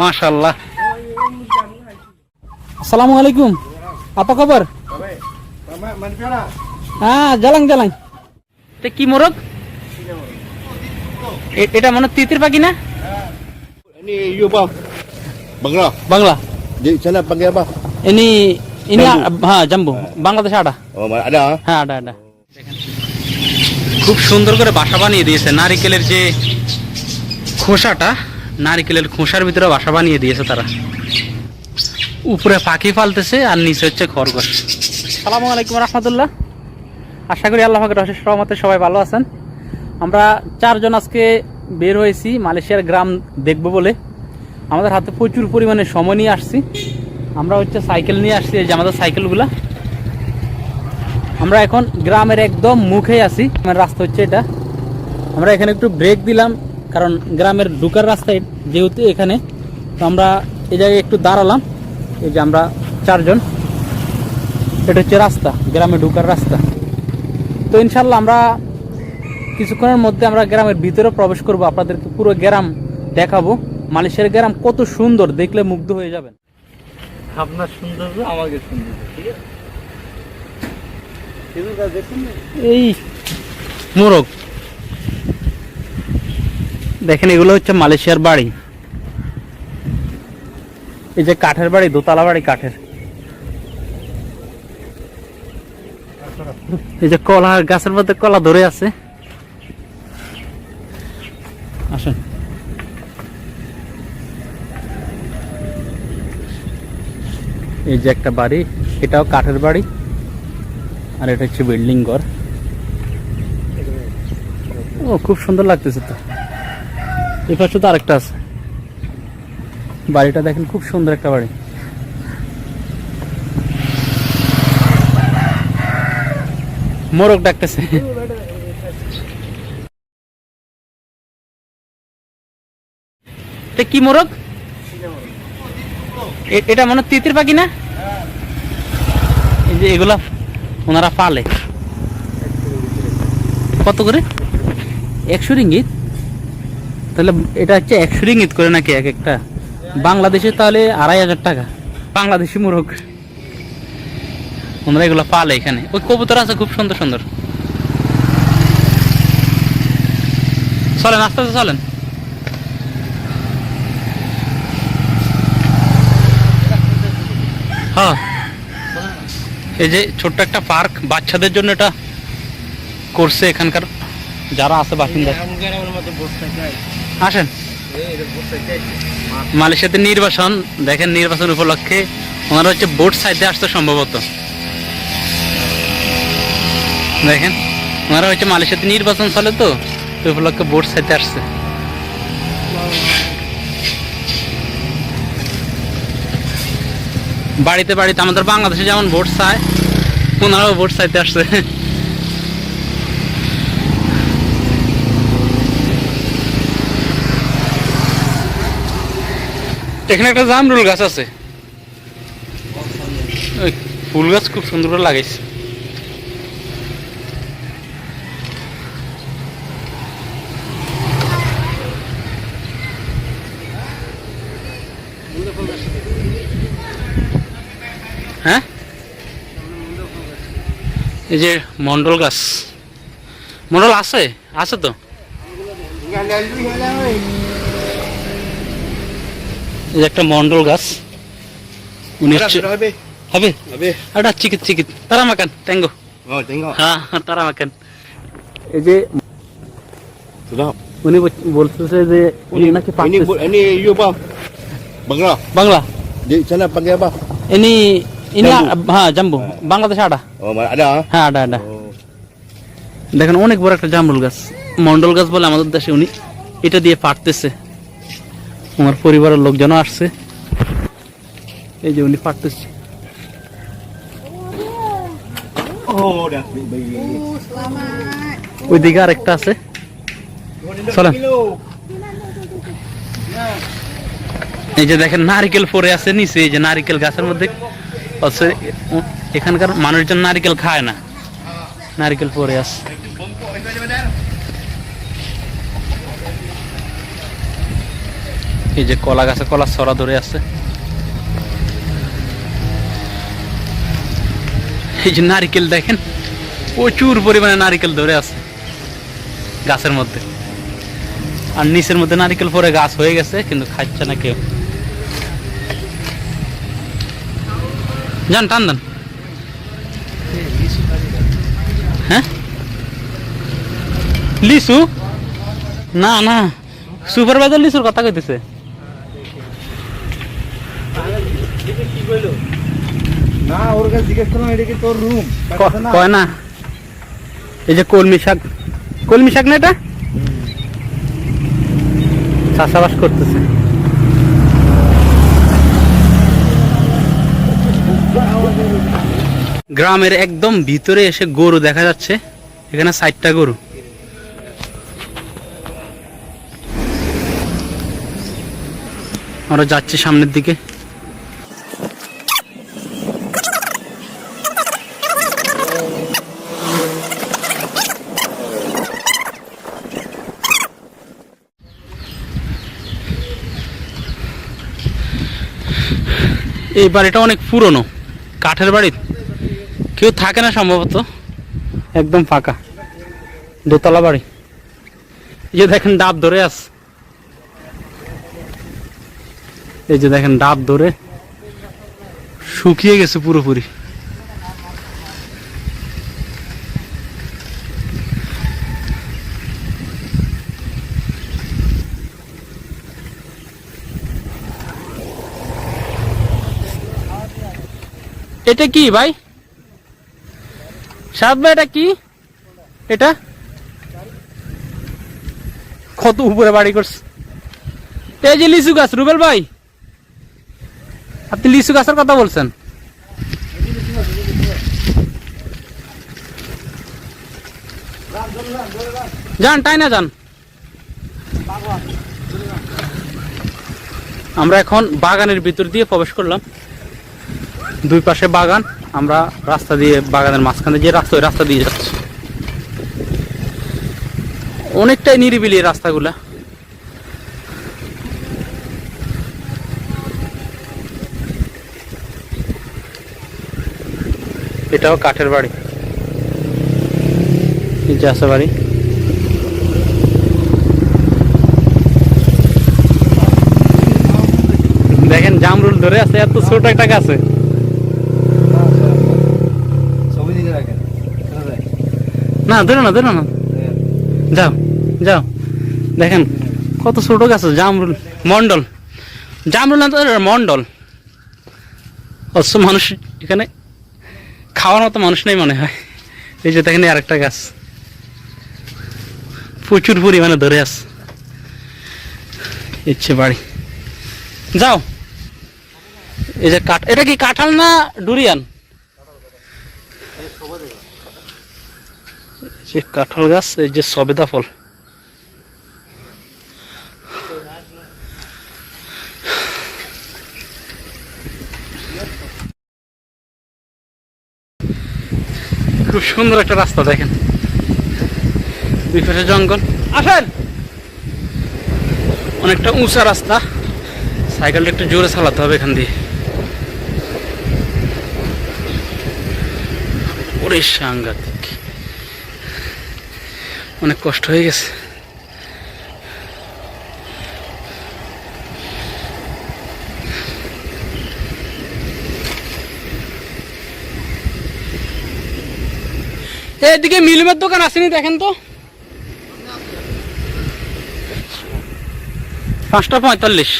মাশাল্লাহ আসসালামু আলাইকুম। apa kabar হ্যাঁ জালাং জালাং তে কি মোরগ? এটা মনে তিতির পাখি না. Bangla. Di sana panggil apa? ইনি ইনি হ্যাঁ জাম্বু। বাংলাদেশ আটা? হ্যাঁ আটা আটা খুব সুন্দর করে বাসা বানিয়ে দিয়েছে নারিকেলের যে খোসাটা। নারিকেলের খোসার ভিতরে বাসা বানিয়ে দিয়েছে তারা। উপরে পাখি ফালতেছে আর নিচে হচ্ছে খরগোশ। সালামু আলাইকুম রহমতুল্লাহ। আশা করি আল্লাহ অশেষ রহমতে সবাই ভালো আছেন। আমরা চারজন আজকে বের হয়েছি, মালয়েশিয়ার গ্রাম দেখব বলে। আমাদের হাতে প্রচুর পরিমাণে সময় নিয়ে আসছি। আমরা হচ্ছে সাইকেল নিয়ে আসছি, এই যে আমাদের সাইকেলগুলা। আমরা এখন গ্রামের একদম মুখে আছি। আমার রাস্তা হচ্ছে এটা। আমরা এখানে একটু ব্রেক দিলাম। কারণ গ্রামের ঢুকার রাস্তায় যেহেতু এখানে, তো আমরা এই জায়গায় একটু দাঁড়ালাম। এই যে আমরা চারজন। এটা হচ্ছে রাস্তা, গ্রামে ঢুকার রাস্তা। তো ইনশাল্লাহ আমরা কিছুক্ষণের মধ্যে আমরা গ্রামের ভিতরে প্রবেশ করব। আপনাদেরকে পুরো গ্রাম দেখাবো। মালয়েশিয়ার গ্রাম কত সুন্দর, দেখলে মুগ্ধ হয়ে যাবেন। আপনার সৌন্দর্য আমাকে সৌন্দর্য, ঠিক আছে? এই, মোরগ। দেখেন, এগুলো হচ্ছে মালয়েশিয়ার বাড়ি। এই যে কাঠের বাড়ি, দোতলা বাড়ি কাঠের। এই যে কলা, গাছের মধ্যে কলা ধরে আছে। আসেন। এই যে একটা বাড়ি, এটাও কাঠের বাড়ি। আর এটা হচ্ছে বিল্ডিং ঘর। ও, খুব সুন্দর লাগতেছে তো। এই পাশে তো আরেকটা আছে। বাড়িটা দেখেন, খুব সুন্দর একটা বাড়ি। মোরগ ডাকতেছে। কি মোরগ? এটা মনে তিতির পাখি না? এই যে এগুলা ওনারা পালে। কত করে? একশো রিঙ্গিত? তাহলে এটা হচ্ছে একশো রিঙ্গিত করে নাকি এক একটা? বাংলাদেশে তাহলে আড়াই হাজার টাকা। বাংলাদেশি মোরগ। ওনারা এগুলো পালে এখানে। ওই কবুতর আছে খুব সুন্দর সুন্দর। চলেন, আস্তে আস্তে চলেন। হ্যাঁ। এই যে ছোট্ট একটা পার্ক, বাচ্চাদের জন্য এটা করছে এখানকার যারা আছে বাসিন্দা। আসেন। মালয়েশিয়াতে নির্বাচন দেখেন নির্বাচন উপলক্ষে ওনারা হচ্ছে বোট সাইডে আসতে সম্ভবত। দেখেন, ওনারা হচ্ছে মালয়েশিয়াতে নির্বাচন চলে তো উপলক্ষে বোট সাইডে আসছে। বাড়িতে বাড়িতে আমাদের বাংলাদেশে যেমন ভোট চায়, ওনারাও ভোট চাইতে আসছে। এখানে একটা জামরুল গাছ আছে। ফুল গাছ খুব সুন্দর করে লাগাইছে। হ্যাঁ? এই যে মন্ডল গাছ। মন্ডল আছে? আছে তো? এই যে একটা মন্ডল গাছ উনি Ada হচ্ছে- sudah habis. হবে Habis. ada চিকিত চিকিত তারা মাকান ট্যাঙ্গো Oh, tengok. হ্যাঁ তারা মাকান এই যে Sudah. উনি বল- বলতেছে যে উনি নাকি ini পাকতেছে। bu- ini you bang. Bangla. Bangla Di sana panggil apa? ইনি ইনি জাম্বু। হ্যাঁ জাম্বু বাংলাদেশ আটা Oh, mana ada ah? হ্যাঁ আটা আটা Oh. দেখেন অনেক বড় একটা জামরুল গাছ মন্ডল গাছ বলে আমাদের দেশে উনি এটা দিয়ে পারতেছে আমার পরিবারের লোকজনও আসছে। এই যে উনি পারতেছে। ওইদিকে আরেকটা আছে। Salam. এই যে দেখেন, নারিকেল পরে আছে নিচে। এই যে নারিকেল গাছের মধ্যে এখানকার মানুষজন নারিকেল খায় না। নারিকেল পরে আছে। এই যে কলা গাছে কলা ছড়া ধরে আছে। এই যে নারিকেল দেখেন, প্রচুর পরিমাণে নারিকেল ধরে আছে গাছের মধ্যে। আর নিচের মধ্যে নারিকেল পরে গাছ হয়ে গেছে, কিন্তু খাচ্ছে না কেউ। যান, টান দেন। হ্যাঁ? লিচু না না, সুপারভাইজার লিচুর কথা কইতেছে। না ওর কাছে জিজ্ঞেস করলাম এটা কি তোর রুম কয় না। এই যে কলমি শাক কলমি শাক না এটা? চাষাবাস করতেছে। গ্রামের একদম ভিতরে এসে গরু দেখা যাচ্ছে এখানে ষাটটা গরু। আমরা যাচ্ছি সামনের দিকে। এই বাড়িটা অনেক পুরনো। কাঠের বাড়ি? কেউ থাকে না সম্ভবত? একদম ফাঁকা। দোতলা বাড়ি। এই যে দেখেন ডাব ধরে আস এই যে দেখেন ডাব ধরে শুকিয়ে গেছে পুরোপুরি। এটা কি ভাই? সাত ভাই, এটা কি? এটা? কত উপরে বাড়ি করছে? এই যে লিচু গাছ, রুবেল ভাই। আপনি লিচু গাছের কথা বলছেন। যান তাই না যান। আমরা এখন বাগানের ভিতর দিয়ে প্রবেশ করলাম। দুই পাশে বাগান, আমরা রাস্তা দিয়ে বাগানের মাঝখানে যে রাস্তা, ওই রাস্তা দিয়ে যাচ্ছি। অনেকটাই নিরিবিলি রাস্তাগুলা। এটাও কাঠের বাড়ি। আছে বাড়ি। দেখেন জামরুল ধরে আছে, এত ছোট একটা গাছে। না, ধরে না ধরে না। যাও যাও। দেখেন, কত ছোট গাছ জামরুল, মন্ডল। জামরুল না মন্ডল। অবশ্য মানুষ এখানে খাওয়ার মতো মানুষ নেই মনে হয়। এই যে দেখেন আরেকটা গাছ। প্রচুর পরিমাণে ধরে আছে। ইচ্ছে বাড়ি। যাও। এই যে কাঠ এটা কি কাঁঠাল না ডুরিয়ান? যে কাঁঠাল গাছ, এই যে সবেদা ফল। খুব সুন্দর একটা রাস্তা দেখেন। জঙ্গল। আসেন! অনেকটা উঁচা রাস্তা। সাইকেলটা একটু জোরে চালাতে হবে এখান দিয়ে। ওরে সাংঘাতিক অনেক কষ্ট হয়ে গেছে। এদিকে মিলিমের দোকান আসেনি, দেখেন তো। পাঁচটা পঁয়তাল্লিশ।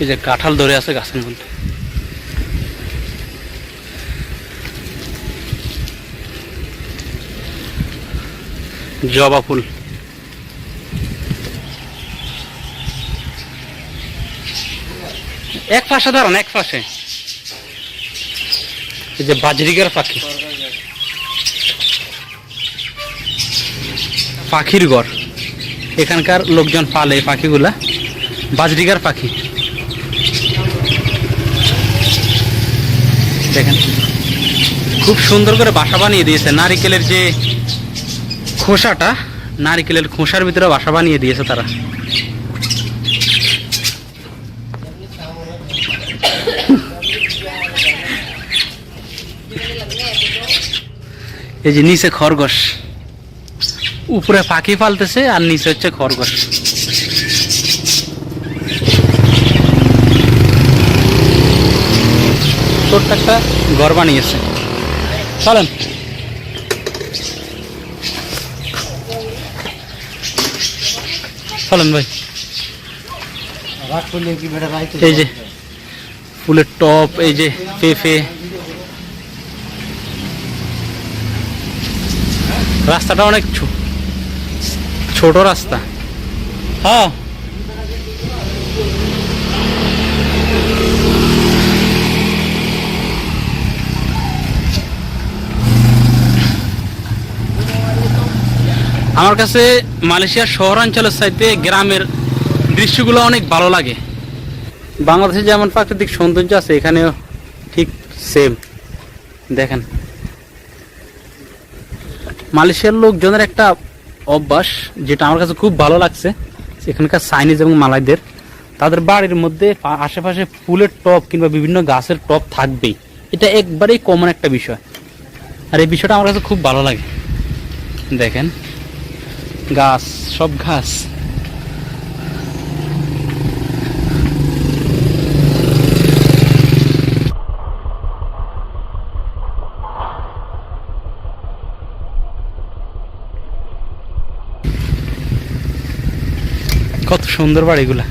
এই যে কাঁঠাল ধরে আছে গাছের মধ্যে। জবা ফুল। এক পাশে দাঁড়ান এক পাশে এই যে বাজরিকার পাখি। পাখির ঘর এখানকার লোকজন পালে এই পাখিগুলা। বাজরিকার পাখি। দেখেন। খুব সুন্দর করে বাসা বানিয়ে দিয়েছে। নারিকেলের যে খোসাটা নারিকেলের খোসার ভিতরে বাসা বানিয়ে দিয়েছে তারা। এই যে নিচে খরগোশ, উপরে পাখি পালতেছে আর নিচে হচ্ছে খরগোশ। ছোট্ট একটা ঘর বানিয়েছে। চলেন। চলেন ভাই। এই যে ফুলের টপ এই যে পেঁপে। রাস্তাটা অনেক ছোট রাস্তা। হ্যাঁ। আমার কাছে মালয়েশিয়ার শহরাঞ্চলের চাইতে গ্রামের দৃশ্যগুলো অনেক ভালো লাগে। বাংলাদেশে যেমন প্রাকৃতিক সৌন্দর্য আছে, এখানেও ঠিক সেম দেখেন। মালয়েশিয়ার লোকজনের একটা অভ্যাস, যেটা আমার কাছে খুব ভালো লাগছে, এখানকার চাইনিজ এবং মালাইদের, তাদের বাড়ির মধ্যে আশেপাশে ফুলের টপ কিংবা বিভিন্ন গাছের টপ থাকবেই। এটা একবারেই কমন একটা বিষয়। আর এই বিষয়টা আমার কাছে খুব ভালো লাগে। দেখেন। গাছ, সব ঘাস কত সুন্দর বাড়িগুলা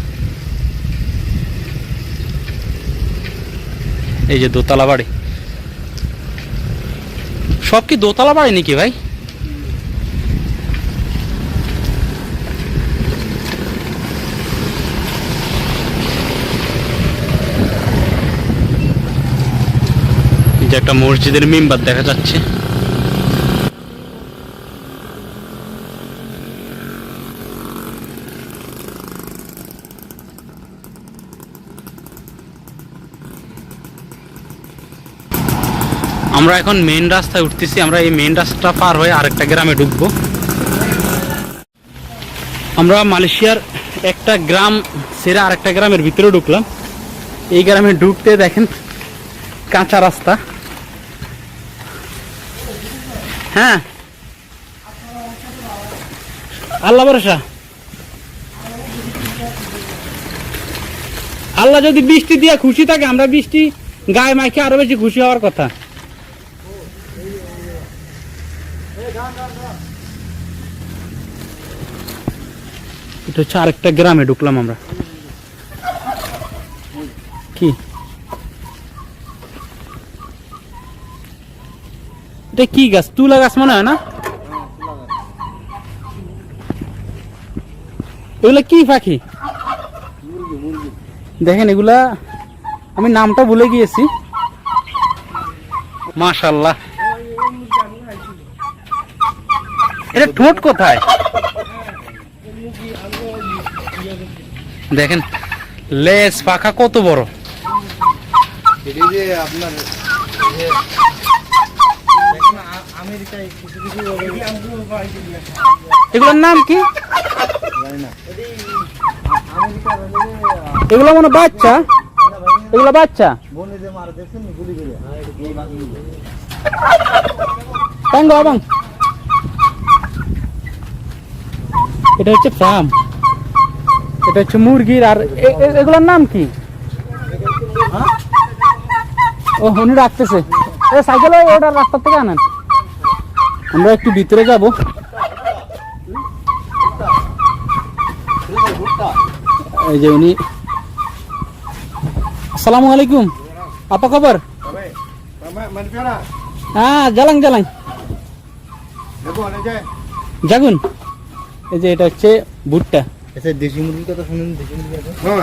এই যে দোতলা বাড়ি। সব কি দোতলা বাড়ি নাকি ভাই? একটা মসজিদের মিম্বার দেখা যাচ্ছে। আমরা এখন মেন রাস্তায় উঠতেছি, আমরা এই মেন রাস্তাটা পার হয়ে আরেকটা গ্রামে ঢুকবো। আমরা মালয়েশিয়ার একটা গ্রাম ছেড়ে আরেকটা গ্রামের ভিতরে ঢুকলাম। এই গ্রামে ঢুকতে দেখেন কাঁচা রাস্তা। হ্যাঁ। আল্লাহ ভরসা? আল্লাহ যদি বৃষ্টি দিয়ে খুশি থাকে, আমরা বৃষ্টি গায়ে মাইকে আরও বেশি খুশি হওয়ার কথা। এটা হচ্ছে আরেকটা গ্রামে ঢুকলাম আমরা। কি? এটা কি গাছ? তুলা গাছ মনে হয় না? এগুলা কি পাখি? দেখেন এগুলা, আমি নামটা ভুলে গিয়েছি। মাশাল্লাহ এটা ঠোঁট কোথায়? দেখেন, লেজ পাখা কত বড়? আপনার এগুলোর নাম কি? এগুলো মানে বাচ্চা। এগুলো বাচ্চা? এটা হচ্ছে ফার্ম। এটা হচ্ছে মুরগির আর এগুলোর নাম কি? ও উনি রাখতেছে এ সাইকেল ওটা রাস্তা থেকে আনেন আমরা একটু ভিতরে যাব এই যে উনি আসসালামু আলাইকুম আপা খবর Baik. Selamat mana piara? হ্যাঁ জ্বালাং জ্বালাং Jago ada je. জাগুন এই যে এটা হচ্ছে ভুট্টা আচ্ছা দেশি মুরগির কথা শুনেন দেশি মুরগি আছে Ha.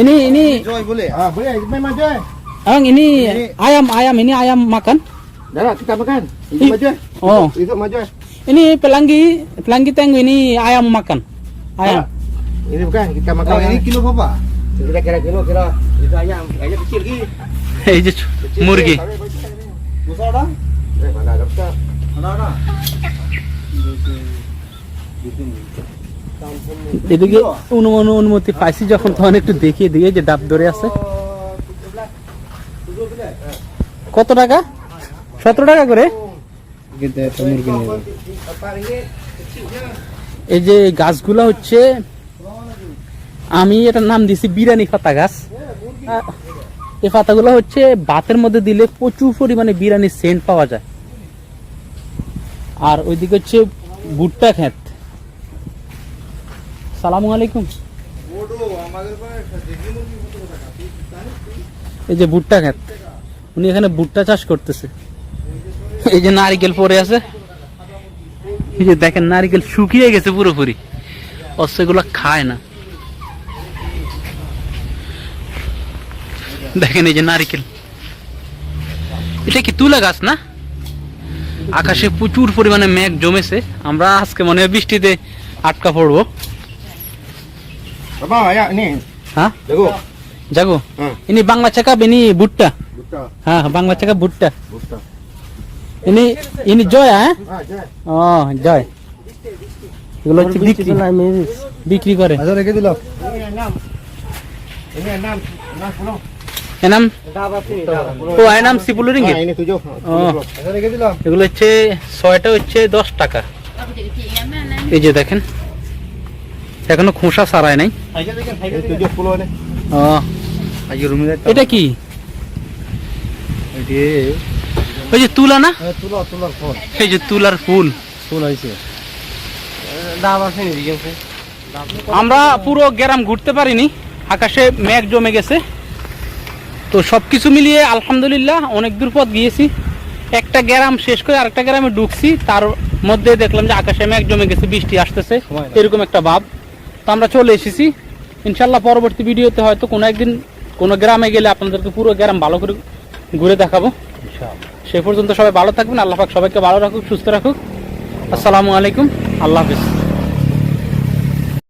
ini ini জয় বলে Ah, boleh main je. Abang ini ayam ayam ini ayam makan. Dah lah kita makan. Ih. Itu maju. Oh, Itu maju. ini pelangi pelangi tenggu ini ayam makan. Ayam. Ini bukan kita makan. Oh, ini kilo berapa? kita kira kilo kira. Itu ayam, ayam kecil lagi. এই যে মুরগি Besar dah? এদিকে অনুমান অনুমতি পাইছি যখন তখন একটু দেখিয়ে দিয়ে যে ডাব ধরে আছে কত টাকা? সতেরো টাকা করে? এই যে গাছগুলা হচ্ছে, আমি এটার নাম দিছি বিরানি পাতা গাছ। এই পাতাগুলো হচ্ছে ভাতের মধ্যে দিলে প্রচুর পরিমাণে বিরিয়ানির সেন্ট পাওয়া যায়। আর ওইদিকে হচ্ছে ভুট্টা ক্ষেত। সালামু আলাইকুম। এই যে ভুট্টা ক্ষেত উনি এখানে ভুট্টা চাষ করতেছে। এই যে নারিকেল পড়ে আছে। এই যে দেখেন নারিকেল শুকিয়ে গেছে পুরোপুরি। অথচ এগুলো খায় না। দেখেন এই যে নারিকেল। এটা কি তুলা গাছ না? আকাশে প্রচুর পরিমাণে মেঘ জমেছে। আমরা আজকে মনে হয় বৃষ্টিতে আটকা পড়ব। হ্যাঁ? Jago. জাগো। হ্যাঁ। ইনি বাংলা চাকা ইনি ভুট্টা। হ্যাঁ বাংলা চাকা ভুট্টা. ইনি ইনি জয় হ্যাঁ? Ah, ও জয়। এগুলো হচ্ছে বিক্রি। বিক্রি। করে। আচ্ছা রেখে puluh. এনাম? ও এনাম সিপুল. Oh. আচ্ছা এগুলো হচ্ছে ছয়টা হচ্ছে দশ টাকা। এই যে দেখেন এখনও খোসা সারায় নাই। এটা কি? ওই যে তুলা না? তুলো তুলার ফল এই যে তুলার ফুল। ফুল হয়েছে। দাম আছে আমরা পুরো গ্রাম ঘুরতে পারিনি। আকাশে মেঘ জমে গেছে। তো সব কিছু মিলিয়ে আলহামদুলিল্লাহ অনেক দূর পথ গিয়েছি। একটা গ্রাম শেষ করে আরেকটা গ্রামে ঢুকছি। তার মধ্যে দেখলাম যে আকাশে মেঘ জমে গেছে বৃষ্টি আসতেছে। এরকম একটা ভাব। তো আমরা চলে এসেছি। ইনশাল্লাহ পরবর্তী ভিডিওতে হয়তো কোনো একদিন কোনো গ্রামে গেলে আপনাদেরকে পুরো গ্রাম ভালো করে ঘুরে দেখাবো। সে পর্যন্ত সবাই ভালো থাকবেন আল্লাহ পাক সবাইকে ভালো রাখুক সুস্থ রাখুক। আসসালামু আলাইকুম আল্লাহ হাফিজ।